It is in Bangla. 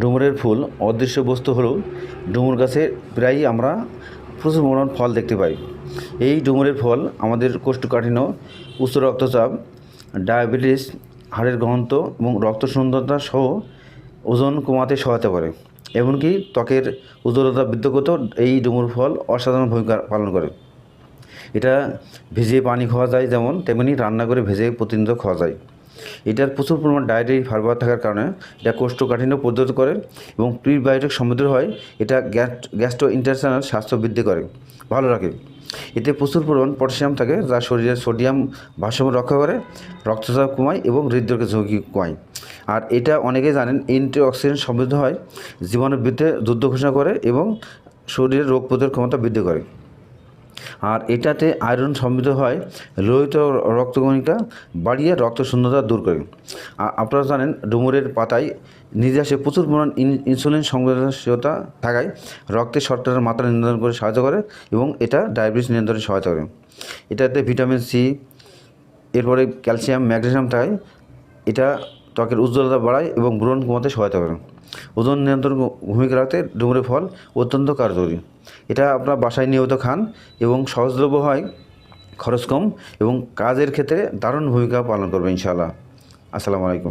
ডুমুরের ফুল অদৃশ্য বস্তু হলেও ডুমুর গাছে প্রায়ই আমরা প্রচুর পরিমাণ ফল দেখতে পাই। এই ডুমুরের ফল আমাদের কোষ্ঠকাঠিন্য, উচ্চ রক্তচাপ, ডায়াবেটিস, হাড়ের ঘনত্ব এবং রক্ত সুন্দরতা সহ ওজন কমাতে সহায়তা করে। এমনকি ত্বকের উজ্জ্বলতা বৃদ্ধি এই ডুমুর ফল অসাধারণ ভূমিকা পালন করে। এটা ভেজে পানি খাওয়া যায় যেমন, তেমনি রান্না করে ভেজে প্রতিনিয়ত খাওয়া যায়। এটার প্রচুর পরিমাণ ডায়েটারি ফাইবার থাকার কারণে এটা কোষ্ঠকাঠিন্য প্রতিরোধ করে এবং প্রিবায়োটিক সমৃদ্ধ হয়, এটা গ্যাস্ট্রো ইন্টারস্টাইনাল স্বাস্থ্য বৃদ্ধি করে, ভালো রাখে। এতে প্রচুর পরিমাণ পটাশিয়াম থাকে যা শরীরের সোডিয়াম ভারসাম্য রক্ষা করে, রক্তচাপ কমায় এবং হৃদরোগের ঝুঁকি কমায়। আর এটা অনেকে জানেন অ্যান্টিঅক্সিডেন্ট সমৃদ্ধ হয় জীবনের বৃদ্ধে যুদ্ধ ঘোষণা করে এবং শরীরের রোগ প্রতিরোধ ক্ষমতা বৃদ্ধি করে। আর এটাতে আয়রন সমৃদ্ধ হয়, লোহিত রক্তকণিকা বাড়িয়ে রক্ত শূন্যতা দূর করে। আর আপনারা জানেন ডুমুরের পাতায় নির্যাসে প্রচুর পরিমাণ ইন- ইনসুলিন সংবেদনশীলতা থাকায় রক্তের শর্করার মাত্রা নিয়ন্ত্রণ করে সাহায্য করে এবং এটা ডায়াবেটিস নিয়ন্ত্রণে সহায়তা করে। এটাতে ভিটামিন সি, এরপরে ক্যালসিয়াম, ম্যাগনেসিয়াম থাকে এটা ত্বকের উজ্জ্বলতা বাড়ায় এবং ব্রণ কমাতে সহায়তা করে। ওজন নিয়ন্ত্রণ ভূমিকা রাখতে ডুমুরে ফল অত্যন্ত কার্যকরী। এটা আপনার বাসায় নিয়মিত খান এবং সহজলভ্য হয়, খরচ কম এবং কাজের ক্ষেত্রে দারুণ ভূমিকা পালন করবে ইনশাআল্লাহ। আসসালামু আলাইকুম।